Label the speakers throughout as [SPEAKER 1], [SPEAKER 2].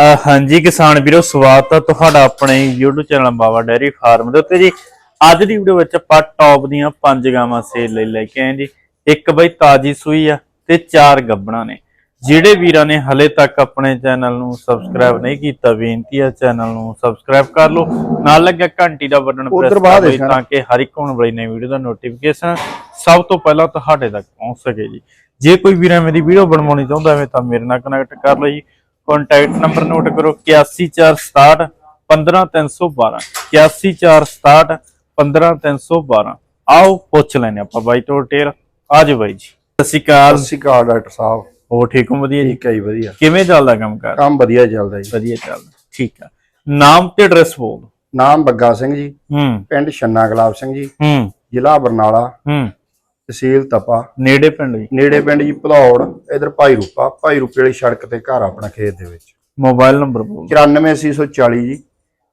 [SPEAKER 1] ਹਾਂਜੀ ਕਿਸਾਨ ਵੀਰੋ ਸਵਾਗਤ ਹੈ ਤੁਹਾਡਾ ਆਪਣੇ YouTube channel Bawa dairy farm ਦੇ ਉੱਤੇ ਜੀ। ਅੱਜ ਦੀ ਵੀਡੀਓ ਵਿੱਚ ਆਪਾਂ ਟੌਪ ਦੀਆਂ ਪੰਜ ਗਾਵਾਂ ਸੇਲ ਲਈ ਲੈ ਕੇ ਆਏ ਜੀ। ਇੱਕ ਬਈ ਤਾਜੀ ਸੂਈ ਆ ਤੇ ਚਾਰ ਗੱਬਣਾ ਨੇ। ਜਿਹੜੇ ਵੀਰਾਂ ਨੇ ਹਲੇ ਤੱਕ ਆਪਣੇ ਚੈਨਲ ਨੂੰ ਸਬਸਕ੍ਰਾਈਬ ਨਹੀਂ ਕੀਤਾ ਬੇਨਤੀ ਹੈ ਚੈਨਲ ਨੂੰ ਸਬਸਕ੍ਰਾਈਬ ਕਰ ਲਓ। ਨਾਲ ਲੱਗਿਆ ਘੰਟੀ ਦਾ ਬਟਨ ਪ੍ਰੈਸ ਕਰ ਲਓ। ਤਾਂ ਕਿ ਹਰ ਇੱਕ ਹੋਣ ਵਾਲੀ ਨਵੀਂ ਵੀਡੀਓ ਦਾ ਨੋਟੀਫਿਕੇਸ਼ਨ ਸਭ ਤੋਂ ਪਹਿਲਾਂ ਤੁਹਾਡੇ ਤੱਕ ਪਹੁੰਚ ਸਕੇ ਜੀ। ਜੇ ਕੋਈ ਵੀਰਾਂ ਮੇਰੀ ਵੀਡੀਓ ਬਣਵਾਉਣੀ ਚਾਹੁੰਦਾ ਹੈ ਤਾਂ ਮੇਰੇ ਨਾਲ ਕਨੈਕਟ ਕਰ ਲਓ ਜੀ। ਕੰਟੈਕਟ ਨੰਬਰ ਨੋਟ ਕਰੋ 81467 15312 81467 15312 ਆਓ ਪੁੱਛ ਲੈਨੇ ਆਪਾਂ ਬਾਈ ਤੋਂ ਟੇਰ ਆਜੋ ਬਾਈ ਜੀ। ਸਤਿ ਸ਼੍ਰੀ ਅਕਾਲ।
[SPEAKER 2] ਸਤਿ ਸ਼੍ਰੀ ਅਕਾਲ ਡਾਕਟਰ ਸਾਹਿਬ।
[SPEAKER 1] ਹੋ ਠੀਕ ਹੋ? ਵਧੀਆ ਜੀ?
[SPEAKER 2] ਠੀਕ ਹੈ ਜੀ ਵਧੀਆ।
[SPEAKER 1] ਕਿਵੇਂ ਚੱਲਦਾ ਕੰਮ ਕਰ?
[SPEAKER 2] ਕੰਮ ਵਧੀਆ ਚੱਲਦਾ ਜੀ।
[SPEAKER 1] ਵਧੀਆ ਚੱਲਦਾ। ਠੀਕ ਆ। ਨਾਮ ਤੇ ਐਡਰੈਸ ਬੋਲ
[SPEAKER 2] ਨਾਮ ਬੱਗਾ ਸਿੰਘ ਜੀ।
[SPEAKER 1] ਹੂੰ।
[SPEAKER 2] ਪਿੰਡ ਛੰਨਾ ਗੁਲਾਬ ਸਿੰਘ ਜੀ।
[SPEAKER 1] ਹੂੰ।
[SPEAKER 2] ਜ਼ਿਲ੍ਹਾ ਬਰਨਾਲਾ।
[SPEAKER 1] ਹੂੰ।
[SPEAKER 2] ਤਹਿਸੀਲ ਤਪਾ
[SPEAKER 1] ਨੇੜੇ ਪਿੰਡ ਜੀ।
[SPEAKER 2] ਨੇੜੇ ਪਿੰਡ ਜੀ ਭਲੌੜ ਇਧਰ ਭਾਈ ਰੂਪਾ। ਭਾਈ ਰੂਪੇ ਵਾਲੀ ਸੜਕ ਤੇ ਘਰ ਆਪਣਾ ਖੇਤ ਦੇ ਵਿੱਚ।
[SPEAKER 1] ਮੋਬਾਈਲ ਨੰਬਰ ਬੋਲ
[SPEAKER 2] 94840 ਜੀ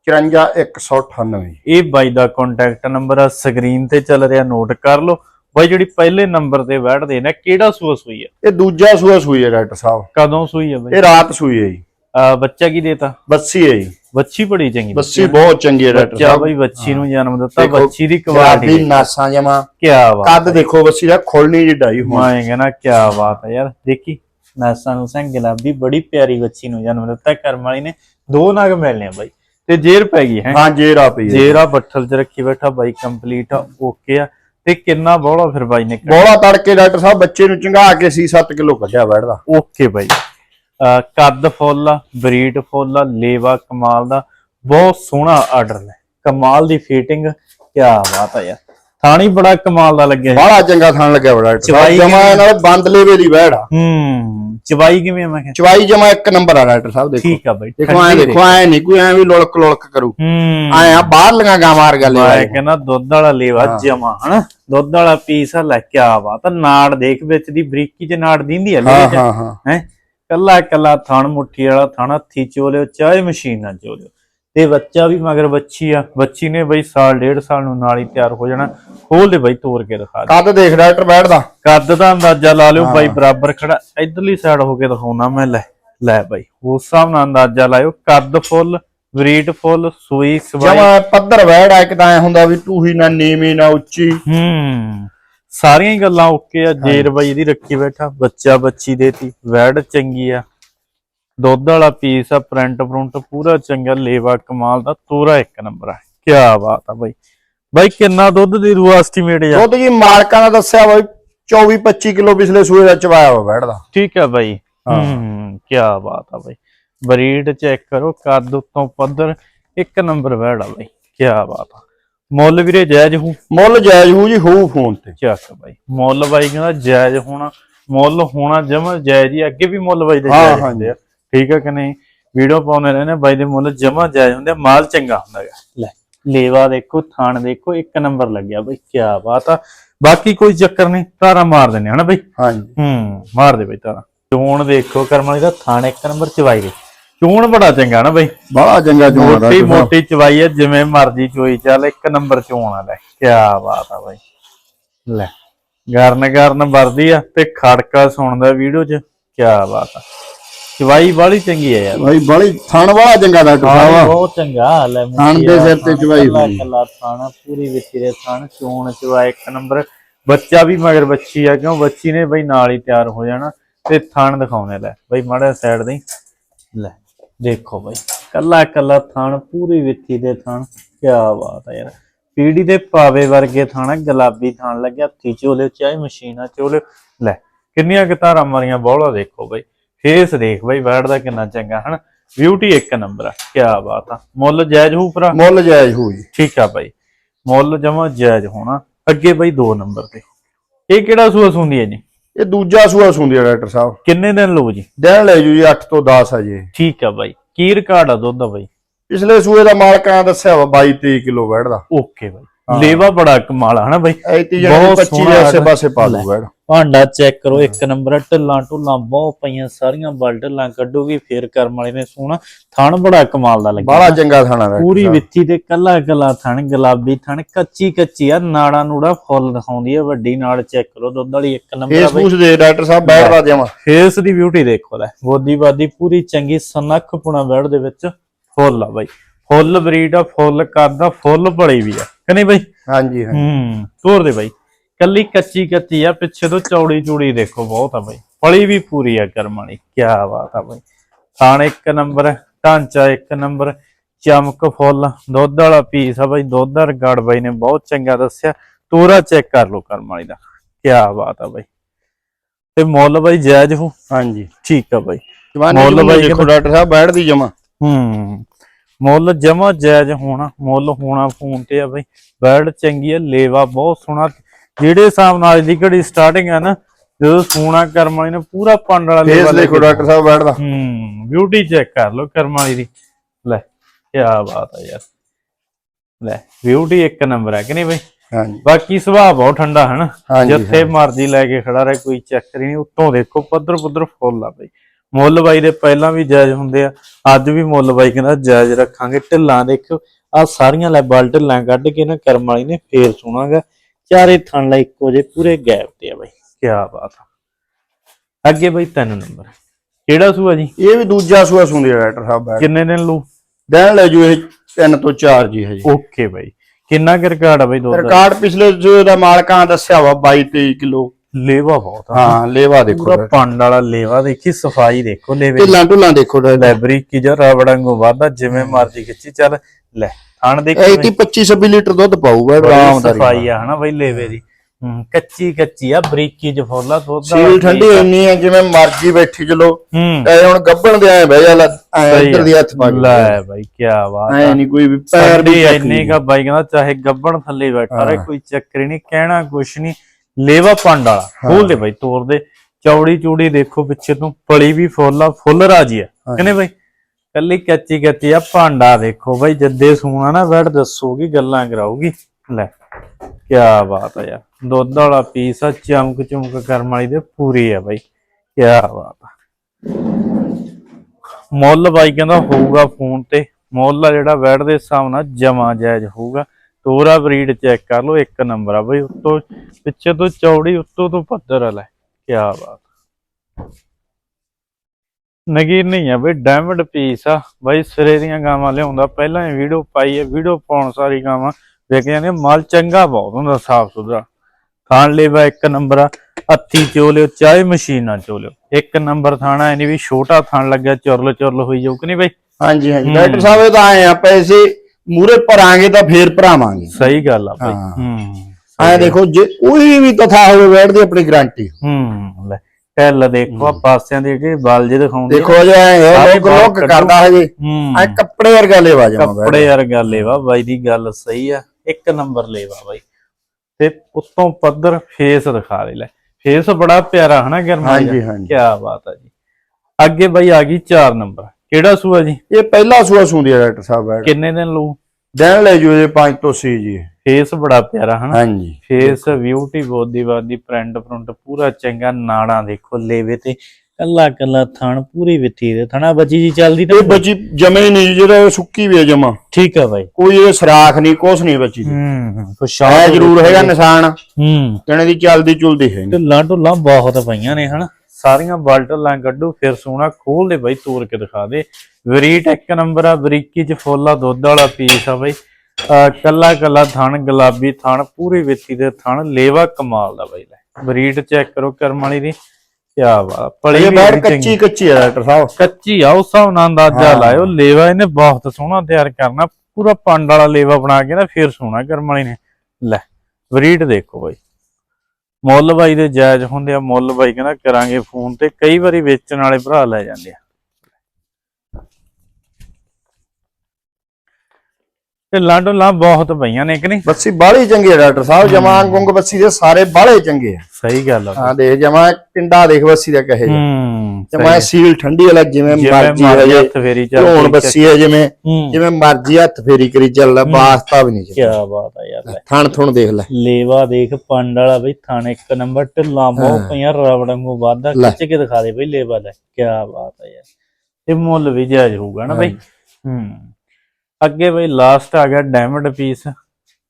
[SPEAKER 2] 54198 ਜੀ
[SPEAKER 1] ਇਹ ਬਾਈ ਦਾ ਕੰਟੈਕਟ ਨੰਬਰ ਆ ਸਕਰੀਨ ਤੇ ਚੱਲ ਰਿਹਾ ਨੋਟ ਕਰ ਲਓ। ਬਾਈ ਜਿਹੜੀ ਪਹਿਲੇ ਨੰਬਰ ਤੇ ਬੈਠਦੇ ਨੇ ਕਿਹੜਾ ਸੂਆ ਸੂਈ ਆ?
[SPEAKER 2] ਇਹ ਦੂਜਾ ਸੂਆ ਸੂਈ ਹੈ ਡਾਕਟਰ ਸਾਹਿਬ।
[SPEAKER 1] ਕਦੋਂ ਸੂਈ ਆ ਬਾਈ?
[SPEAKER 2] ਇਹ ਰਾਤ ਸੂਈ ਹੈ ਜੀ।
[SPEAKER 1] ਆ ਬੱਚਾ ਕੀ ਦੇਤਾ?
[SPEAKER 2] ਬੱਸੀ ਹੈ ਜੀ।
[SPEAKER 1] ਬੱਚੀ ਬੜੀ ਚੰਗੀ
[SPEAKER 2] ਬੱਸੀ ਬਹੁਤ ਚੰਗੀ ਹੈ ਡਾਕਟਰ
[SPEAKER 1] ਬੱਚਾ
[SPEAKER 2] ਸਾਹਿਬ।
[SPEAKER 1] ਬਈ ਬੱਚੀ ਨੂੰ ਜਨਮ ਦਿੱਤਾ ਬੱਚੀ ਦੀ ਕੁਆਲਿਟੀ
[SPEAKER 2] ਨਾਸਾਂ ਜਮਾ।
[SPEAKER 1] ਕੀ ਬਾਤ
[SPEAKER 2] ਕੱਦ ਦੇਖੋ ਬੱਸੀ ਦਾ ਖੁੱਲਣੀ ਜੀ ਡਾਈ ਹੁਣ।
[SPEAKER 1] ਮੈਂ ਕਹਿੰਦਾ ਕੀ ਬਾਤ ਹੈ ਯਾਰ। ਦੇਖੀ ਨਾਸਾਂ ਨੂੰ ਸੰਗ ਗੁਲਾਬੀ ਬੜੀ ਪਿਆਰੀ ਬੱਚੀ ਨੂੰ ਜਨਮ ਦਿੱਤਾ। ਕਰਮ ਵਾਲੀ ਨੇ ਦੋ ਨਗ ਮਿਲਨੇ ਆ ਬਾਈ। ਤੇ ਜੇਰ ਪੈ ਗਈ ਹੈ।
[SPEAKER 2] ਹਾਂ ਜੇਰਾ ਪਈ ਹੈ।
[SPEAKER 1] ਜੇਰਾ ਬੱਠਲ ਚ ਰੱਖੀ ਬੈਠਾ ਬਾਈ ਕੰਪਲੀਟ ਆ ਓਕੇ ਆ। ਤੇ ਕਿੰਨਾ ਬੋਲਾ ਫਿਰ ਬਾਈ ਨੇ
[SPEAKER 2] ਬੋਲਾ ਤੜਕੇ ਡਾਕਟਰ ਸਾਹਿਬ ਬੱਚੇ ਨੂੰ ਚੰਗਾ ਕੇ ਸੀ 7 ਕਿਲੋ ਕੱਢਿਆ ਬੈਠਦਾ।
[SPEAKER 1] ਓਕੇ ਬਾਈ। ਕੱਦ ਫੁੱਲ ਬਰੀਡ ਫੁੱਲ ਲੇਵਾ ਕਮਾਲ ਦਾ ਬਹੁਤ ਸੋਹਣਾ ਆਰਡਰ ਲੈ ਕਮਾਲ ਦੀ ਫਿਟਿੰਗ ਕੀ ਬਾਤ ਆ ਯਾਰ। ਥਾਣੀ ਬੜਾ ਕਮਾਲ ਦਾ ਲੱਗਿਆ।
[SPEAKER 2] ਬੜਾ ਚੰਗਾ ਥਣ ਲੱਗਿਆ ਬੜਾ।
[SPEAKER 1] ਚਵਾਈ
[SPEAKER 2] ਜਮਾ ਨਾਲ ਬੰਦ ਲੇਵੇ ਦੀ ਬੈੜ
[SPEAKER 1] ਹੂੰ ਚਵਾਈ ਕਿਵੇਂ ਆ ਮੈਂ ਕਿਹਾ?
[SPEAKER 2] ਚਵਾਈ ਜਮਾ ਇੱਕ ਨੰਬਰ ਆ ਡਾਕਟਰ ਸਾਹਿਬ ਦੇਖੋ।
[SPEAKER 1] ਠੀਕ ਆ ਬਾਈ
[SPEAKER 2] ਦੇਖੋ ਐ ਦੇਖੋ ਐ ਨਹੀਂ ਕੋਈ ਐ ਵੀ ਲੁਲਕ ਲੁਲਕ ਕਰੂ।
[SPEAKER 1] ਹੂੰ।
[SPEAKER 2] ਐ ਆ ਬਾਹਰ ਲਗਾ ਗਾ ਮਾਰ ਗੱਲ
[SPEAKER 1] ਮੈਂ ਕਹਿੰਦਾ ਦੁੱਧ ਵਾਲਾ ਲੇਵਾ ਜਮਾ ਹਨਾ? ਦੁੱਧ ਵਾਲਾ ਪੀਸ ਆ ਲੈ ਕੇ ਆ ਬਾਤ ਆ। ਨਾੜ ਦੇਖ ਵਿੱਚ ਦੀ ਬਰੀਕੀ ਚ ਨਾੜ ਦਿੰਦੀ ਆ
[SPEAKER 2] ਹਾਂ
[SPEAKER 1] ਲੇਵੇ ਚ।
[SPEAKER 2] ਹਾਂ ਹਾਂ।
[SPEAKER 1] ਹੈ? ਕੱਲਾ ਕੱਲਾ ਥਣ ਮੁੱਠੀ ਵਾਲਾ ਥਣ ਹੱਥੀ ਚੋਲਿਓ ਚਾਹੇ ਮਸ਼ੀਨ ਨਾਲ ਚੋਲਿਓ। ਤੇ ਬੱਚਾ ਵੀ ਮਗਰ ਬੱਚੀ ਆ। ਬੱਚੀ ਨੇ ਬਈ ਸਾਲ ਡੇਢ ਸਾਲ ਨੂੰ ਨਾਲ ਹੀ ਤਿਆਰ ਹੋ ਜਾਣਾ। ਖੋਲ ਦੇ ਬਈ ਤੋੜ ਕੇ ਦਿਖਾ ਦੇ।
[SPEAKER 2] ਕੱਦ ਦੇਖ ਡਾਕਟਰ ਬੈਠਦਾ।
[SPEAKER 1] ਕੱਦ ਦਾ ਅੰਦਾਜ਼ਾ ਲਾ ਲਿਓ। ਬਾਈ ਬਰਾਬਰ ਖੜਾ। ਇਧਰਲੀ ਸਾਈਡ ਹੋ ਕੇ ਦਿਖਾਉਣਾ ਮੈਂ ਲੈ। ਲੈ ਬਾਈ। ਉਸ ਹਿਸਾਬ ਨਾਲ ਅੰਦਾਜ਼ਾ ਲਾਇਓ। ਕੱਦ ਫੁੱਲ ਬਰੀਡ ਫੁੱਲ ਸੂਈ ਸਵਾਈ।
[SPEAKER 2] ਜਮਾ ਪੱਧਰ ਆ ਇੱਕ ਤਾਂ ਐ ਹੁੰਦਾ ਵੀ ਟੂਹੀ ਨਾ ਨੀਵੀਂ ਨਾ ਉੱਚੀ।
[SPEAKER 1] ਹੂੰ। ਸਾਰੀਆਂ ਹੀ ਗੱਲਾਂ ਓਕੇ ਆ ਜੇਰ ਬਾਈ ਇਹਦੀ ਰੱਖੀ ਬੈਠਾ ਬੱਚਾ ਬੱਚੀ ਦੇਤੀ ਵੈੜ ਚੰਗੀ ਆ। ਦੁੱਧ ਵਾਲਾ ਪੀਸ ਆ ਪ੍ਰਿੰਟ ਪ੍ਰਿੰਟ ਪੂਰਾ ਚੰਗਾ ਲੇਵਾ ਕਮਾਲ ਦਾ ਤੋਰਾ ਇੱਕ ਨੰਬਰ ਆ। ਕੀ ਬਾਤ ਆ ਬਾਈ। ਬਾਈ ਕਿੰਨਾ ਦੁੱਧ ਦੀ ਰੂ ਐਸਟੀਮੇਟ ਆ?
[SPEAKER 2] ਦੁੱਧ ਜੀ ਮਾਲਕਾਂ ਦਾ ਦੱਸਿਆ ਵਾ 24 25 ਕਿਲੋ ਪਿਛਲੇ ਸੂਏ ਦਾ ਚਵਾਇਆ ਵਾ ਬੈਠਦਾ
[SPEAKER 1] ਠੀਕ ਆ ਬਾਈ। ਹੂੰ। ਕੀ ਬਾਤ ਆ ਬਾਈ। ਬਰੀਡ ਚੈੱਕ ਕਰੋ ਕੱਦ ਉੱਤੋਂ ਪੱਧਰ ਇੱਕ ਨੰਬਰ ਵੈੜ ਆ ਬਾਈ। ਕੀ ਬਾਤ ਆ। ਮੁੱਲ ਵੀਰੇ ਜਾਇਜ਼ ਹੂ
[SPEAKER 2] ਮੁੱਲ ਜਾਇਜ਼ ਹੋਊ ਜੀ ਹੋਊ ਫੋਨ ਤੇ।
[SPEAKER 1] ਚੱਕ ਬਾਈ ਮੁੱਲ ਬਾਈ ਕਹਿੰਦਾ ਜਾਇਜ਼ ਹੋਣਾ ਮੁੱਲ ਹੋਣਾ ਜਮਾ ਜਾਇਜ਼ ਹੀ ਅੱਗੇ ਵੀ ਮੁੱਲ ਬਾਈ ਦੇ
[SPEAKER 2] ਹਾਂ,
[SPEAKER 1] ਜਾਇਜ਼
[SPEAKER 2] ਹਾਂ
[SPEAKER 1] ਹੁੰਦੇ ਆ। ਠੀਕ ਆ ਕਿ ਨਹੀਂ? ਵੀਡੀਓ ਪਾਉਣੇ ਰਹਿੰਦੇ ਬਾਈ ਦੇ ਮੁੱਲ ਜਮਾ ਜਾਇਜ਼ ਹੁੰਦੇ ਆ, ਮਾਲ ਚੰਗਾ ਹੁੰਦਾ ਹੈਗਾ। ਲੈ। ਲੇਵਾ ਦੇਖੋ ਥਾਣ ਦੇਖੋ ਇੱਕ ਨੰਬਰ ਲੱਗਿਆ ਬਾਈ ਕੀ ਬਾਤ ਆ। ਬਾਕੀ ਕੋਈ ਚੱਕਰ ਨਹੀਂ ਤਾਰਾ ਮਾਰ ਦਿੰਨੇ ਹਨਾ ਬਾਈ?
[SPEAKER 2] ਹਾਂਜੀ।
[SPEAKER 1] ਹੂੰ ਮਾਰ ਦੇ ਬਾਈ ਤਾਰਾ। ਚੋਣ ਦੇਖੋ ਕਰਮ ਦਾ ਥਾਣ ਇੱਕ ਨੰਬਰ ਚਵਾਈ ਦੇ ਚੋਣ ਬੜਾ ਚੰਗਾ ਨਾ ਬਾਈ।
[SPEAKER 2] ਬੜਾ ਚੰਗਾ ਚੋਣ
[SPEAKER 1] ਮੋਟੀ ਮੋਟੀ ਚਵਾਈ ਹੈ ਜਿਵੇਂ ਮਰਜ਼ੀ ਚੋਈ ਚੱਲ ਇੱਕ ਨੰਬਰ ਚੋਣ ਆ ਲੈ। ਕੀ ਬਾਤ ਆ ਬਾਈ। ਲੈ ਗਰਨ ਗਰਨ ਵਰਦੀ ਆ ਤੇ ਖੜਕਾ ਸੁਣਦਾ ਵੀਡੀਓ 'ਚ। ਕੀ ਬਾਤ ਆ। ਚਵਾਈ ਬਾਲੀ ਚੰਗੀ ਆ ਯਾਰ।
[SPEAKER 2] ਬਾਈ ਬੜੀ ਥਣ ਵਾਲਾ ਚੰਗਾ
[SPEAKER 1] ਹਾਂ
[SPEAKER 2] ਸਾਹਿਬ
[SPEAKER 1] ਬਹੁਤ ਚੰਗਾ। ਲੈ
[SPEAKER 2] ਥਣ ਦੇ ਸਿਰ ਤੇ ਚਵਾਈ ਹੋਈ।
[SPEAKER 1] ਕੱਲਾ ਥਾਣਾ ਪੂਰੀ ਵਿੱਚੀ ਦੇ ਥਾਣ ਚੋਣ ਚਵਾਈ ਇੱਕ ਨੰਬਰ। ਬੱਚਾ ਵੀ ਮਗਰ ਬੱਚੀ ਆ ਕਿਉਂ ਬੱਚੀ ਨੇ ਬਈ ਨਾਲ ਹੀ ਤਿਆਰ ਹੋ ਜਾਣਾ। ਤੇ ਥਾਣ ਦਿਖਾਉਣੇ ਲੈ। ਬਈ ਮਾੜਾ ਸਾਈਡ ਦੇ ਲੈ। ਦੇਖੋ ਬਈ ਕੱਲਾ ਕੱਲਾ ਥਾਣ ਪੂਰੀ ਵਿੱਚੀ ਦੇ ਥਾਣ ਕੀ ਬਾਤ ਆ ਯਾਰ। ਪੀੜੀ ਦੇ ਪਾਵੇ ਵਰਗੇ ਥਾਣਾ ਗੁਲਾਬੀ ਥਾਣ ਲੱਗਿਆ ਹੱਥੀ ਚੋਲੇ ਚਾਹੇ ਮਸ਼ੀਨਾਂ ਚੋਲੇ। ਲੈ ਕਿੰਨੀਆਂ ਕਿਤਾਰਾਂ ਮਾਰੀਆਂ ਬੋਲਾ ਦੇਖੋ ਬਈ। ਫੇਸ ਦੇਖ ਬਈ ਵਰਡ ਦਾ ਕਿੰਨਾ ਚੰਗਾ ਹਨ? ਬਿਊਟੀ ਇੱਕ ਨੰਬਰ ਆ ਕੀ ਬਾਤ ਆ। ਮੁੱਲ ਜਾਇਜ਼ ਹੋਊ ਭਰਾ?
[SPEAKER 2] ਮੁੱਲ ਜਾਇਜ਼ ਹੋਊ ਜੀ।
[SPEAKER 1] ਠੀਕ ਆ ਬਾਈ। ਮੁੱਲ ਜਮਾ ਜਾਇਜ਼ ਹੋਣਾ। ਅੱਗੇ ਬਾਈ 2 ਨੰਬਰ ਤੇ। ਇਹ ਕਿਹੜਾ ਸੂਆ ਸੁੰਦੀ ਹੈ ਜੀ?
[SPEAKER 2] ਇਹ ਦੂਜਾ ਸੂਆ ਸੁੰਦੀ ਆ ਡਾਕਟਰ ਸਾਹਿਬ।
[SPEAKER 1] ਕਿੰਨੇ ਦਿਨ ਲਓ ਜੀ?
[SPEAKER 2] ਦਿਨ ਲੈ ਜੂ ਜੀ 8 ਤੋਂ 10 ਆ ਜੀ।
[SPEAKER 1] ਠੀਕ ਆ ਬਾਈ। ਕੀ ਰਿਕਾਰਡ ਆ ਦੁੱਧ ਦਾ ਬਾਈ?
[SPEAKER 2] ਪਿਛਲੇ ਸੂਏ ਦਾ ਮਾਲਕਾਂ ਦੱਸਿਆ ਵਾ 22 23 ਕਿਲੋ ਬੈਠਦਾ।
[SPEAKER 1] ਓਕੇ ਬਾਈ। ਲੇਵਾ ਬੜਾ ਕਮਾਲ ਆ ਹਨਾ ਬਾਈ?
[SPEAKER 2] ਐਤੀ ਜਿਹੜੀ
[SPEAKER 1] ਬਹੁਤ
[SPEAKER 2] 25 ਦੇ ਆਸੇ ਪਾਸੇ ਪਾ
[SPEAKER 1] ਲੈ।
[SPEAKER 2] ਦੂ ਬੈੜ
[SPEAKER 1] ਭਾਂਡਾ ਚੈੱਕ ਕਰੋ ਇੱਕ ਨੰਬਰ ਢਿੱਲਾਂ ਢੁੱਲਾਂ ਬਹੁਤ ਪਈਆਂ ਸਾਰੀਆਂ ਬਲ ਢਿੱਲਾਂ ਕੱਢੂਗੀ ਫੇਰ ਕਰਮ ਵਾਲੇ ਨੇ ਸੋਹਣਾ ਥਣ ਬੜਾ ਕਮਾਲ ਦਾ ਲੱਗਿਆ।
[SPEAKER 2] ਬਾਹਲਾ ਚੰਗਾ ਥਾਣਾ ਦਾ
[SPEAKER 1] ਪੂਰੀ ਵਿੱਥੀ ਤੇ ਕੱਲਾ ਕੱਲਾ ਥਣ ਗੁਲਾਬੀ ਥਣ ਕੱਚੀ ਕੱਚੀ ਆ ਨਾੜਾ ਨੂੜਾ ਫੁੱਲ ਦਿਖਾਉਂਦੀ ਆ ਵੱਡੀ ਨਾੜ ਚੈੱਕ ਕਰੋ ਦੁੱਧ ਵਾਲੀ ਇੱਕ ਨੰਬਰ ਆ
[SPEAKER 2] ਫੇਸ ਦੇ ਡਾਕਟਰ ਸਾਹਿਬ ਬੈਠਦਾ ਜਾਵਾਂ
[SPEAKER 1] ਫੇਸ ਦੀ ਬਿਊਟੀ ਦੇਖੋ ਲੈ ਬੋਦੀ ਬਾਦੀ ਪੂਰੀ ਚੰਗੀ ਸਨੱਖ ਪੁਣਾ ਬੈੜ ਦੇ ਵਿੱਚ ਫੁੱਲ ਆ ਬਾਈ। ਫੁੱਲ ਬਰੀਡ ਆ ਫੁੱਲ ਕਰਦਾ ਫੁੱਲ ਬੜੀ ਵੀ ਆ। ਕਿ ਨਹੀਂ ਬਾਈ?
[SPEAKER 2] ਹਾਂਜੀ ਹਾਂ
[SPEAKER 1] ਹੂੰ ਤੋਰ ਦੇ ਬਾਈ। ਕੱਲੀ ਕੱਚੀ ਕੱਚੀ ਆ ਪਿੱਛੇ ਤੋਂ ਚੌੜੀ ਚੂੜੀ ਦੇਖੋ ਬਹੁਤ ਆ ਬਾਈ। ਫਲੀ ਵੀ ਪੂਰੀ ਆ ਕਰਮ ਵਾਲੀ ਕੀ ਬਾਤ ਆ ਬਾਈ। ਥਾਣ ਇੱਕ ਨੰਬਰ ਢਾਂਚਾ ਇੱਕ ਨੰਬਰ ਚਮਕ ਫੁੱਲ ਦੁੱਧ ਵਾਲਾ ਪੀਸ ਆ ਬਾਈ ਦੁੱਧ ਦਾ ਰਿਕਾਰਡ ਬਾਈ ਨੇ ਬਹੁਤ ਚੰਗਾ ਦੱਸਿਆ। ਤੋਰਾ ਚੈੱਕ ਕਰ ਲਓ ਕਰਮ ਵਾਲੀ ਦਾ ਕੀ ਬਾਤ ਆ ਬਾਈ। ਤੇ ਮੁੱਲ ਬਾਈ ਜਾਇਜ਼ ਹੋ?
[SPEAKER 2] ਹਾਂਜੀ।
[SPEAKER 1] ਠੀਕ ਆ ਬਾਈ। ਮੁੱਲ ਬਾਈ
[SPEAKER 2] ਦੇਖੋ ਡਾਕਟਰ ਸਾਹਿਬ ਬੈਠਦੀ ਜਮਾ।
[SPEAKER 1] ਹੂੰ ਮੁੱਲ ਜਮਾ ਜਾਇਜ਼ ਹੋਣਾ ਮੁੱਲ ਹੋਣਾ ਫੋਨ ਤੇ ਆ ਬਈ। ਬਰਡ ਚੰਗੀ ਆ ਲੇਵਾ ਬਹੁਤ ਸੋਹਣਾ ਜਿਹੜੇ ਹਿਸਾਬ ਨਾਲ ਦੀ ਘੜੀ ਸਟਾਰਟਿੰਗ ਆ ਨਾ ਜਦੋਂ ਸੋਨਾ ਕਰਮ ਵਾਲੀ ਨੇ ਪੂਰਾ ਪੰਡ ਵਾਲਾ
[SPEAKER 2] ਫੇਸ
[SPEAKER 1] ਲੈ
[SPEAKER 2] ਦੇਖੋ
[SPEAKER 1] ਕੇ
[SPEAKER 2] ਡਾਕਟਰ ਸਾਹਿਬ ਬੈਠਦਾ।
[SPEAKER 1] ਹੂੰ ਬਿਊਟੀ ਚੈੱਕ ਕਰ ਲਓ ਕਰਮ ਵਾਲੀ ਦੀ। ਲੈ ਕੀ ਬਾਤ ਆ ਯਾਰ। ਲੈ ਬਿਊਟੀ ਇੱਕ ਨੰਬਰ ਹੈ ਕਿ ਨਹੀਂ ਬਈ?
[SPEAKER 2] ਹਾਂਜੀ।
[SPEAKER 1] ਬਾਕੀ ਸੁਭਾਅ ਬਹੁਤ ਠੰਡਾ ਹੈ ਨਾ
[SPEAKER 2] ਹਾਂਜੀ,
[SPEAKER 1] ਜਿੱਥੇ ਮਰਜ਼ੀ ਲੈ ਕੇ ਖੜਾ ਰਹੇ ਕੋਈ ਚੱਕਰ ਨਹੀਂ ਉੱਤੋਂ ਦੇਖੋ ਪੱਧਰ ਪੁੱਧਰ ਫੁੱਲ ਆ ਬਈ। ਮੁੱਲ ਬਾਈ ਦੇ ਪਹਿਲਾਂ ਵੀ ਜਾਇਜ਼ ਹੁੰਦੇ ਆ ਅੱਜ ਵੀ ਮੁੱਲ ਬਾਈ ਕਹਿੰਦਾ ਜਾਇਜ਼ ਰੱਖਾਂਗੇ। ਢਿੱਲਾਂ ਦੇਖੋ ਆ ਸਾਰੀਆਂ ਲੈ ਬਲ ਢਿੱਲਾਂ ਕੱਢ ਕੇ ਨਾ ਕਰਮ ਵਾਲੀ ਨੇ ਫੇਰ ਸੁਣਾਗਾ। ਚਾਰੇ ਥਣ ਲੈ ਇੱਕੋ ਜੇ ਪੂਰੇ ਗੈਪ ਤੇ ਆ ਬਾਈ। ਕੀ ਬਾਤ ਆ। ਅੱਗੇ ਬਾਈ ਤਿੰਨ ਨੰਬਰ। ਕਿਹੜਾ ਸੂਆ ਜੀ?
[SPEAKER 2] ਇਹ ਵੀ ਦੂਜਾ ਸੂਆ ਸੁਣਦੇ ਆ ਡਾਕਟਰ ਸਾਹਿਬ ਬੈਠ।
[SPEAKER 1] ਕਿੰਨੇ ਦਿਨ ਲੂ
[SPEAKER 2] ਦੇਣ ਲੈ ਜੂ ਇਹ 3 ਤੋਂ 4 ਜੀ ਹੈ ਜੀ
[SPEAKER 1] ਓਕੇ ਬਾਈ। ਕਿੰਨਾ ਕੁ ਰਿਕਾਰਡ ਆ ਬਾਈ ਦਾ
[SPEAKER 2] ਰਿਕਾਰਡ ਪਿਛਲੇ ਸੂਏ ਦਾ ਮਾਲਕਾਂ ਦੱਸਿਆ ਵਾ 22 23 ਕਿਲੋ।
[SPEAKER 1] ਲੇਵਾ ਬਹੁਤ ਆ।
[SPEAKER 2] ਹਾਂ ਲੇਵਾ ਦੇਖੋ
[SPEAKER 1] ਪੂਰਾ ਪੰਡ ਵਾਲਾ ਲੇਵਾ ਦੇਖੀ ਸਫ਼ਾਈ ਦੇਖੋ ਲੇਵੇ।
[SPEAKER 2] ਢਿੱਲਾਂ ਢੁੱਲਾਂ ਦੇਖੋ
[SPEAKER 1] ਲਾਇਬ੍ਰੇਰੀ ਕੀ ਜਾਂ ਰਬੜਾਂਗੋ ਵਾਦਾ ਜਿਵੇਂ ਮਰਜ਼ੀ ਖਿੱਚੀ ਚੱਲ ਲੈ। ਥਣ ਦੇ
[SPEAKER 2] ਇਹ 30 25 26 ਲੀਟਰ ਦੁੱਧ ਪਾਊਗਾ ਆਰਾਮਦਾਰੀ ਨਾਲ।
[SPEAKER 1] ਸਫ਼ਾਈ ਆ ਹਨਾ ਬਈ ਲੇਵੇ ਦੀ। ਕੱਚੀ ਕੱਚੀ ਆ ਬਰੀਕੀ ਚ ਫੋਲਾ ਦੁੱਧ ਦਾ
[SPEAKER 2] ਸੀਲ ਠੰਡੀ ਇੰਨੀ ਹੈ ਜਿਵੇਂ ਮਰਜ਼ੀ ਬੈਠੀ ਚਲੋ। ਐ ਹੁਣ ਗੱਬਣ ਦੇ ਐ ਬਹਿ ਜਾ ਇੱਧਰ ਦੀ ਹੱਥ ਪਾ
[SPEAKER 1] ਲੈ ਬਾਈ ਕੀ ਬਾਤ
[SPEAKER 2] ਐ
[SPEAKER 1] ਆ
[SPEAKER 2] ਨਹੀਂ ਕੋਈ ਵੀ ਪੈਰ ਵੀ
[SPEAKER 1] ਇੰਨੇ। ਕਾ ਬਾਈ ਕਹਿੰਦਾ ਚਾਹੇ ਗੱਬਣ ਥੱਲੇ ਬੈਠਾ ਰਹੇ। ਕੋਈ ਚੱਕਰ ਨਹੀਂ ਕਹਿਣਾ ਕੁਛ ਨਹੀਂ। ਲੇਵਾ ਪੰਡ ਵਾਲਾ ਖੋਲ ਦੇ ਬਾਈ ਤੋੜ ਦੇ। ਚੌੜੀ ਚੂੜੀ ਦੇਖੋ ਪਿੱਛੇ ਤੋਂ ਪਲੀ ਵੀ ਫੁੱਲ ਆ ਫੁੱਲ ਰਾਜੀ ਆ। ਕਹਿੰਦੇ ਬਾਈ? ਕੱਲੀ ਕੱਚੀ ਕੱਚੀ ਆ, ਭਾਂਡਾ ਦੇਖੋ ਬਾਈ, ਜੱਦੇ ਸੂਣਾ ਨਾ, ਬੈਠ ਦੱਸੋਗੀ, ਗੱਲਾਂ ਕਰਾਊਗੀ। ਲੈ ਕੀ ਬਾਤ ਆ ਯਾਰ। ਦੁੱਧ ਵਾਲਾ ਪੀਸ ਆ, ਚਮਕ ਚਮਕ ਕਰਮ ਵਾਲੀ ਦੇ ਪੂਰੀ ਆ ਬਾਈ। ਕੀ ਬਾਤ ਆ। ਮੁੱਲ ਬਾਈ ਕਹਿੰਦਾ ਹੋਊਗਾ ਫੋਨ ਤੇ। ਮੁੱਲ ਆ ਜਿਹੜਾ ਬੈਠ ਦੇ ਹਿਸਾਬ ਨਾਲ ਜਮਾ ਜਾਇਜ਼ ਹੋਊਗਾ। ਤੋਰਾ ਬਰੀਡ ਚੈੱਕ ਕਰ ਲਓ, ਇੱਕ ਨੰਬਰ ਆ ਬਾਈ। ਉੱਤੋਂ ਪਿੱਛੇ ਤੋਂ ਚੌੜੀ, ਉੱਤੋਂ ਤੋਂ ਪੱਧਰ ਆ ਲੈ। ਕੀ ਬਾਤ ਨਗੀਰ ਨਹੀਂ ਆ ਬਈ ਡਾਇਮੰਡ ਪੀਸ ਆ। ਬਾਈ ਸਿਰੇ ਦੀਆਂ ਗਾਵਾਂ ਲਿਆਉਂਦਾ ਪਹਿਲਾਂ ਹੀ ਵੀਡੀਓ ਪਾਈ ਹੈ ਵੀਡੀਓ ਪਾਉਣ ਸਾਰੀ ਗਾਵਾਂ ਵੇਖ ਜਾਂਦੇ ਮਾਲ ਚੰਗਾ ਬਹੁਤ ਹੁੰਦਾ ਸਾਫ਼ ਸੁਥਰਾ। ਖਾਣ ਲੇਵਾ ਇੱਕ ਨੰਬਰ ਆ ਹੱਥੀ ਚੋ ਲਿਓ ਚਾਹੇ ਮਸ਼ੀਨ ਨਾਲ ਚੋ ਲਿਓ। ਇੱਕ ਨੰਬਰ ਥਾਣਾ ਨਹੀਂ ਵੀ ਛੋਟਾ ਥਾਣ ਲੱਗਿਆ ਚੁਰਲ ਚੁਰਲ ਹੋਈ ਜਾਊ ਕਿ ਨਹੀਂ ਬਾਈ?
[SPEAKER 2] ਹਾਂਜੀ ਹਾਂਜੀ। ਡਾਕਟਰ ਸਾਹਿਬ ਇਹ ਤਾਂ ਆਏ ਆ ਪੈਸੇ ਮੂਰੇ ਭਰਾਂਗੇ ਤਾਂ ਫੇਰ ਭਰਾਵਾਂਗੇ।
[SPEAKER 1] ਸਹੀ ਗੱਲ ਆ ਬਾਈ।
[SPEAKER 2] ਹਾਂ। ਐ ਦੇਖੋ ਜੇ ਕੋਈ ਵੀ ਕਥਾ ਹੋਵੇ ਬੈਠਦੀ ਆਪਣੀ ਗਾਰੰਟੀ
[SPEAKER 1] ਹੂੰ ਲੈ। ਟੈਲ ਦੇਖੋ ਆ ਪਾਸਿਆਂ ਦੇ ਜਿਹੜੇ ਬਲ ਜੇ ਦਿਖਾਉਂਦੇ
[SPEAKER 2] ਦੇਖੋ ਜੇ ਐ
[SPEAKER 1] ਸਾਰੇ
[SPEAKER 2] ਲੋਕ ਲੋਕ। ਕਰਦਾ
[SPEAKER 1] ਹੂੰ
[SPEAKER 2] ਐ ਕੱਪੜੇ ਵਰਗਾ ਲੈਵਾ ਜਾਵਾਂ
[SPEAKER 1] ਕੱਪੜੇ ਯਾਰ ਗੱਲ ਵਾ ਬਾਈ ਦੀ ਗੱਲ ਸਹੀ ਆ। ਇੱਕ ਨੰਬਰ ਲੇਵਾ ਬਾਈ। ਤੇ ਉੱਤੋਂ ਪੱਧਰ ਫੇਸ ਦਿਖਾ ਦੇ ਲੈ। ਫੇਸ ਬੜਾ ਪਿਆਰਾ ਹਨਾ ਗਰਮਾ
[SPEAKER 2] ਹਾਂਜੀ, ਹਾਂਜੀ।
[SPEAKER 1] ਕੀ ਬਾਤ ਆ ਜੀ। ਅੱਗੇ ਬਾਈ ਆ ਗਈ 4 ਨੰਬਰ। ਕਿਹੜਾ ਸੂਆ ਜੀ?
[SPEAKER 2] ਇਹ ਪਹਿਲਾ ਸੂਆ ਸੁਣਦੀ ਆ ਡਾਕਟਰ ਸਾਹਿਬ
[SPEAKER 1] ਕਿੰਨੇ ਦਿਨ ਲੂ
[SPEAKER 2] ਦੇਣ ਲੈ ਜੂ ਇਹ 5 ਤੋਂ 6 ਜੀ।
[SPEAKER 1] ਫੇਸ ਬੜਾ ਪਿਆਰਾ ਹਨਾ?
[SPEAKER 2] ਹਾਂਜੀ
[SPEAKER 1] ਫੇਸ ਬਿਊਟੀ ਬੋਦੀ ਬਾਦੀ ਪ੍ਰਿੰਟ ਪ੍ਰਿੰਟ ਪੂਰਾ ਚੰਗਾ ਨਾੜਾਂ ਦੇਖੋ ਲੇਵੇ ਤੇ ਕੱਲਾ ਕੱਲਾ ਥਣ ਪੂਰੀ ਵਿੱਥੀ ਦੇ ਥਣਾ। ਬੱਚੀ ਜੀ ਚੱਲਦੀ
[SPEAKER 2] ਇਹ
[SPEAKER 1] ਤਾਂ
[SPEAKER 2] ਬੱਚੀ ਜਮੇ ਨਹੀਂ ਜਿਹੜਾ ਇਹ ਸੁੱਕੀ ਵੀ ਜਮਾ।
[SPEAKER 1] ਠੀਕ ਆ ਬਾਈ।
[SPEAKER 2] ਕੋਈ ਇਹ ਸਰਾਖ ਨਹੀਂ ਕੁਛ ਨਹੀਂ ਬੱਚੀ ਦੀ।
[SPEAKER 1] ਹੂੰ
[SPEAKER 2] ਐ
[SPEAKER 1] ਖੁਸ਼ਾਲ
[SPEAKER 2] ਜ਼ਰੂਰ ਹੈਗਾ ਨਿਸ਼ਾਨ।
[SPEAKER 1] ਹੂੰ।
[SPEAKER 2] ਜਣੇ ਦੀ ਚੱਲਦੀ ਚੁਲਦੀ ਹੈ ਨਹੀਂ।
[SPEAKER 1] ਢੁੱਲਾਂ ਢੁੱਲਾਂ ਬਹੁਤ ਪਈਆਂ ਨੇ ਹਨਾ? ਸਾਰੀਆਂ ਬਲ ਢੁੱਲਾਂ ਕੱਢੂ ਫਿਰ ਸੋਨਾ ਖੋਲ ਦੇ ਬਾਈ ਤੋੜ ਕੇ ਦਿਖਾ ਦੇ। ਵਰੀਟ ਇੱਕ ਨੰਬਰ ਆ ਬਰੀਕੀ ਚ ਫੁੱਲਾ ਦੁੱਧ ਵਾਲਾ ਪੀਸ ਆ ਬਾਈ। ਕੱਲਾ ਕੱਲਾ ਥਣ ਗੁਲਾਬੀ ਥਣ ਪੂਰੀ ਵਿੱਤੀ ਦੇ ਥਣ ਲੇਵਾ ਕਮਾਲ ਦਾ ਬਾਈ ਲੈ। ਬਰੀਡ ਚੈੱਕ ਕਰੋ ਕਰਮ ਵਾਲੀ ਦੀ। ਕੀ ਬਾਤ ਪਲੀ
[SPEAKER 2] ਇਹ
[SPEAKER 1] ਵੀ
[SPEAKER 2] ਬੈਠ। ਕੱਚੀ ਕੱਚੀ ਹੈ ਡਾਕਟਰ ਸਾਹਿਬ।
[SPEAKER 1] ਕੱਚੀ ਆ ਉਸ ਹਿਸਾਬ ਨਾਲ ਅੰਦਾਜ਼ਾ। ਲਾਇਓ। ਲੇਵਾ ਇਹਨੇ ਬਹੁਤ ਸੋਹਣਾ ਤਿਆਰ ਕਰਨਾ। ਪੂਰਾ ਪੰਡ ਵਾਲਾ ਲੇਵਾ ਬਣਾ ਕੇ ਨਾ ਫਿਰ ਸੋਹਣਾ ਕਰਮ ਵਾਲੀ ਨੇ। ਲੈ ਬਰੀਡ ਦੇਖੋ ਬਾਈ। ਮੁੱਲ ਬਾਈ ਦੇ ਜਾਇਜ਼ ਹੁੰਦੇ ਆ। ਮੁੱਲ ਬਾਈ ਕਹਿੰਦਾ ਕਰਾਂਗੇ ਫੋਨ ਤੇ। ਕਈ ਵਾਰੀ ਵੇਚਣ ਵਾਲੇ ਭਰਾ ਲੈ ਜਾਂਦੇ ਆ। ਤੇ ਲਾਂਡੋਲਾਂ ਬਹੁਤ ਪਈਆਂ ਨੇ ਕਿ ਨਹੀਂ?
[SPEAKER 2] ਬੱਸੀ ਬਾਹਲੀ ਚੰਗੀ ਹੈ ਡਾਕਟਰ ਸਾਹਿਬ ਜਮਾਂ ਗੁੰਗ ਬੱਸੀ ਦੇ ਸਾਰੇ ਬਾਹਲੇ ਚੰਗੇ ਆ।
[SPEAKER 1] ਸਹੀ ਗੱਲ ਆ।
[SPEAKER 2] ਹਾਂ ਦੇਖ ਜਮਾ ਟਿੰਡਾ ਦੇਖ ਬੱਸੀ ਦਾ ਕਹੇ ਜਿਹਾ।
[SPEAKER 1] ਹੂੰ
[SPEAKER 2] ਤੇ ਮੈਂ ਸੀਲ ਠੰਡੀ ਵਾਲਾ ਜਿਵੇਂ ਮਰਜ਼ੀ ਹੈ ਜੇ
[SPEAKER 1] ਹੱਥ ਫੇਰੀ ਚੱਲ
[SPEAKER 2] ਧੋਣ ਬੱਸੀ ਹੈ ਜਿਵੇਂ ਜਿਵੇਂ ਮਰਜ਼ੀ ਹੱਥ ਫੇਰੀ ਕਰੀ ਚੱਲਦਾ ਵਾਸਤਾ ਵੀ ਨਹੀਂ
[SPEAKER 1] ਕੀ ਬਾਤ ਆ ਯਾਰ
[SPEAKER 2] ਥਣ ਥੁਣ ਦੇਖ ਲੈ।
[SPEAKER 1] ਲੇਵਾ ਦੇਖ ਪੰਡ ਵਾਲਾ ਬਈ ਥਾਣੇ ਇੱਕ ਨੰਬਰ ਢਿੱਲਾਂ ਬਹੁਤ ਪਈਆਂ ਰਬੜ ਵਾਂਗੂ ਵਾਧਾ। ਖਿੱਚ ਕੇ ਦਿਖਾ ਦੇ ਬਈ ਲੇਵਾ ਲੈ। ਕੀ ਬਾਤ ਆ ਯਾਰ। ਇਹ ਮੁੱਲ ਵੀ ਜਾਇਜ਼ ਹੋਊਗਾ ਨਾ ਬਈ। ਹੂੰ। ਅੱਗੇ ਬਈ ਲਾਸਟ ਆ ਗਿਆ ਡਾਇਮੰਡ ਪੀਸ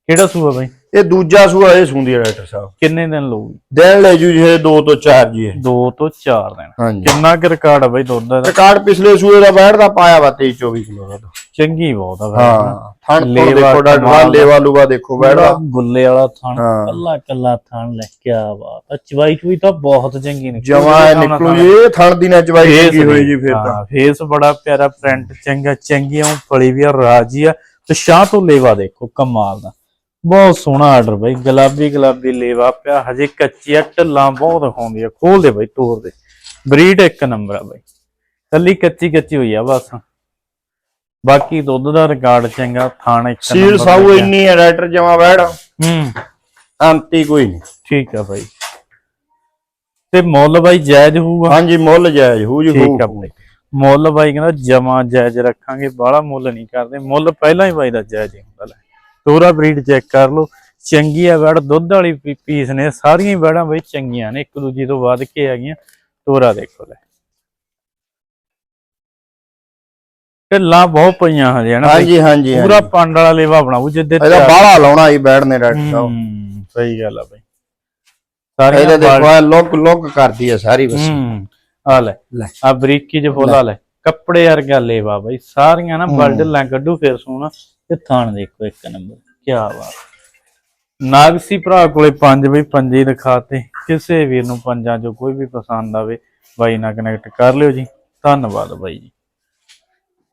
[SPEAKER 1] ਕਿਹੜਾ ਸੂਆ ਬਈ?
[SPEAKER 2] ਇਹ ਦੂਜਾ ਸੂਆ ਇਹ ਸੁੰਦੀ ਹੈ ਡਾਕਟਰ ਸਾਹਿਬ।
[SPEAKER 1] ਕਿੰਨੇ ਦਿਨ ਲਊਗੀ?
[SPEAKER 2] ਦਿਨ ਲੈ ਜੂ ਜੇ 2 ਤੋਂ 4 ਜੀ ਇਹ।
[SPEAKER 1] 2 ਤੋਂ 4 ਦਿਨ। ਕਿੰਨਾ ਕੁ ਰਿਕਾਰਡ ਆ ਬਈ ਦੁੱਧ ਦਾ?
[SPEAKER 2] ਰਿਕਾਰਡ ਪਿਛਲੇ ਸੂਏ ਦਾ ਬੈਠਦਾ ਪਾਇਆ ਵਾ 23 24 ਕਿਲੋ ਦਾ
[SPEAKER 1] ਚੰਗੀ ਬਹੁਤ ਆ
[SPEAKER 2] ਹਾਂ ਥਣ
[SPEAKER 1] ਲੇਵਾ
[SPEAKER 2] ਦੇਖੋ ਡਾਕਟਰ
[SPEAKER 1] ਕਮਾਲ
[SPEAKER 2] ਸਾਹਿਬ
[SPEAKER 1] ਦਾ।
[SPEAKER 2] ਲੇਵਾ ਲੂਵਾ ਦੇਖੋ
[SPEAKER 1] ਬੜਾ ਗੁੱਲੇ ਵਾਲਾ ਥਣ
[SPEAKER 2] ਹਾਂ।
[SPEAKER 1] ਕੱਲਾ ਕੱਲਾ ਥਣ ਲੈ ਕੇ ਬਾਤ ਆ। ਚਵਾਈ ਚੁਈ ਤਾਂ ਬਹੁਤ ਚੰਗੀ ਨਿਕਲੀ।
[SPEAKER 2] ਜਮਾ ਨਿਕਲੂ ਜੀ ਇਹ ਥਣ ਦੀ ਨਾ ਚਵਾਈ
[SPEAKER 1] ਫੇਸ
[SPEAKER 2] ਕੀ ਹੋਈ ਜੀ ਫਿਰ ਤਾਂ।
[SPEAKER 1] ਹਾਂ ਫੇਸ ਬੜਾ ਪਿਆਰਾ ਪ੍ਰਿੰਟ ਚੰਗਾ ਚੰਗੀਆਂ ਫਲੀ ਵੀ ਆ ਰਾਜੀ ਆ। ਤੇ ਸ਼ਾਹ ਤੋਂ ਲੇਵਾ ਦੇਖੋ ਕਮਾਲ ਦਾ। ਬਹੁਤ ਸੋਹਣਾ ਆਰਡਰ ਬਈ ਗੁਲਾਬੀ ਗੁਲਾਬੀ ਲੇਵਾ ਪਿਆ ਹਜੇ ਕੱਚੀ ਆ ਢੱਲਾਂ ਬਹੁਤ ਦਿਖਾਉਂਦੀ ਆ ਖੋਲ ਦੇ ਬਈ ਤੋੜ ਦੇ। ਬਰੀਡ ਇੱਕ ਨੰਬਰ ਆ ਬਈ। ਕੱਲੀ ਕੱਚੀ ਕੱਚੀ ਹੋਈ ਆ ਬਸ। ਬਾਕੀ ਦੁੱਧ ਦਾ ਰਿਕਾਰਡ ਚੰਗਾ ਥਾਣ ਇੱਕ
[SPEAKER 2] ਸੀਲ ਸਾਊ। ਇੰਨੀ ਹੈ ਡਾਕਟਰ ਜਮਾ ਬੈਠ
[SPEAKER 1] ਹੂੰ।
[SPEAKER 2] ਅੰਤੀ ਕੋਈ ਨਹੀਂ।
[SPEAKER 1] ਠੀਕ ਆ ਬਾਈ। ਤੇ ਮੁੱਲ ਬਾਈ ਜਾਇਜ਼ ਹੋਊਗਾ?
[SPEAKER 2] ਹਾਂਜੀ ਮੁੱਲ ਜਾਇਜ਼ ਹੂ ਜੀ
[SPEAKER 1] ਠੀਕ ਆ ਬਾਈ। ਮੁੱਲ ਬਾਈ ਕਹਿੰਦਾ ਜਮਾ ਜਾਇਜ਼ ਰੱਖਾਂਗੇ ਬਾਹਲਾ ਮੁੱਲ ਨਹੀਂ ਕਰਦੇ। ਮੁੱਲ ਪਹਿਲਾਂ ਹੀ ਬਾਈ ਦਾ ਜਾਇਜ਼ ਹੀ ਹੁੰਦਾ ਲੈ। ਤੋਰਾ ਬਰੀਡ ਚੈੱਕ ਕਰ ਲਓ। ਚੰਗੀ ਆ ਵੜ ਦੁੱਧ ਵਾਲੀ ਪੀਸ ਨੇ ਸਾਰੀਆਂ ਹੀ ਵੜਾਂ ਬਈ ਚੰਗੀਆਂ ਨੇ। ਇੱਕ ਦੂਜੀ ਤੋਂ ਵੱਧ ਕੇ ਹੈਗੀਆਂ। ਤੋਰਾ ਦੇਖੋ ਲੈ। ਢਿੱਲਾਂ ਬਹੁਤ ਪਈਆਂ ਹਜੇ ਹਨਾ ਬਾਈ?
[SPEAKER 2] ਹਾਂਜੀ ਹਾਂਜੀ
[SPEAKER 1] ਪੂਰਾ
[SPEAKER 2] ਹਾਂਜੀ।
[SPEAKER 1] ਪੰਡ ਵਾਲਾ ਲੇਵਾ ਬਣਾਉ ਜਿੱਦੇ
[SPEAKER 2] ਇਹਦਾ ਬਾਹਲਾ ਲਾਉਣਾ ਹੀ ਬੈਠਨੇ ਡਾਕਟਰ ਸਾਹਿਬ।
[SPEAKER 1] ਹੂੰ, ਸਹੀ ਗੱਲ ਆ ਬਾਈ।
[SPEAKER 2] ਇਹਦੇ
[SPEAKER 1] ਸਾਰੀਆਂ
[SPEAKER 2] ਦੇਖੋ ਇਹ ਲੁੱਕ ਲੁੱਕ ਕਰਦੀ ਹੈ ਸਾਰੀ ਬਸ।
[SPEAKER 1] ਹੂੰ ਆ ਲੈ।
[SPEAKER 2] ਲੈ।
[SPEAKER 1] ਆ ਬਰੀਕੀ ਚ ਫੁੱਲ ਲੈ। ਕੱਪੜੇ ਵਰਗਾ ਲੇਵਾ ਬਾਈ ਸਾਰੀਆਂ ਨਾ ਬਲਡਲਾਂ ਕੱਢੂ ਫਿਰ ਸੋਣਾ ਤੇ ਥਾਣ ਦੇਖੋ ਇੱਕ ਨੰਬਰ ਕੀ ਬਾਤ। ਨਾਗਸੀ ਭਰਾ ਕੋਲੇ ਪੰਜ ਬਈ ਪੰਜੇ ਦਿਖਾਤੇ ਕਿਸੇ ਵੀਰ ਨੂੰ ਪੰਜਾਂ ਚੋਂ ਕੋਈ ਵੀ ਪਸੰਦ ਆਵੇ ਬਾਈ ਨਾਲ ਕਨੈਕਟ ਕਰ ਲਿਓ ਜੀ। ਧੰਨਵਾਦ ਬਾਈ ਜੀ।